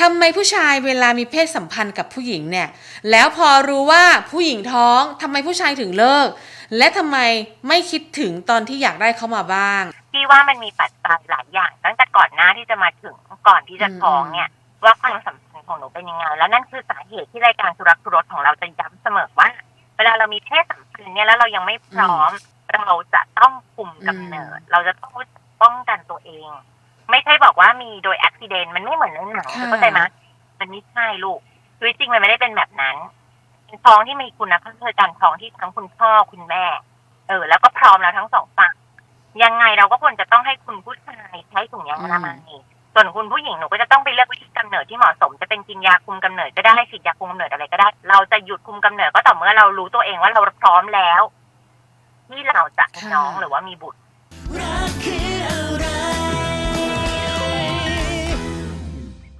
ทำไมผู้ชายเวลามีเพศสัมพันธ์กับผู้หญิงเนี่ย แล้วพอรู้ว่าผู้หญิงท้องทำไมผู้ชายถึงเลิก และทำไมไม่คิดถึงตอนที่อยากได้เขามาบ้าง พี่ว่ามันมีปัจจัยหลายอย่างตั้งแต่ก่อนหน้าที่จะมาถึงก่อนที่จะท้องเนี่ย ว่าความสัมพันธ์ของหนูเป็นยังไง แล้วนั่นคือสาเหตุที่รายการสุรักสุรสของเราจะย้ำเสมอว่า เวลาเรามีเพศสัมพันธ์เนี่ยแล้วเรายังไม่พร้อม เราจะต้องคุมกำเนิด เราจะต้องป้องกันตัวเอง ไม่ใช่บอกว่ามีโดยอุบิเหตุมันไม่เหมือนในหนังค่ะ เข้าใจไหมมันไม่ใช่ลูกชีวิตจริงมันไม่ได้เป็นแบบนั้นเป็นท้องที่มีคุณภาพคือการท้องที่ทั้งคุณพ่อคุณแม่ เออ แล้วก็พร้อมแล้วทั้งสองฝั่งยังไงเราก็ควรจะต้องให้คุณผู้ชายใช้ถุงยางอนามัยส่วนคุณผู้หญิงหนูก็จะต้องไปเลือกวิธีกำเนิดที่เหมาะสมจะเป็นกินยาคุมกำเนิดก็ได้ฉีดยาคุมกำเนิดอะไรก็ได้ เราจะหยุดคุมกำเนิดก็ต่อเมื่อเรารู้ตัวเองว่าเราพร้อมแล้วที่เราจะมีน้องหรือว่ามีบุตร รักคืออะไร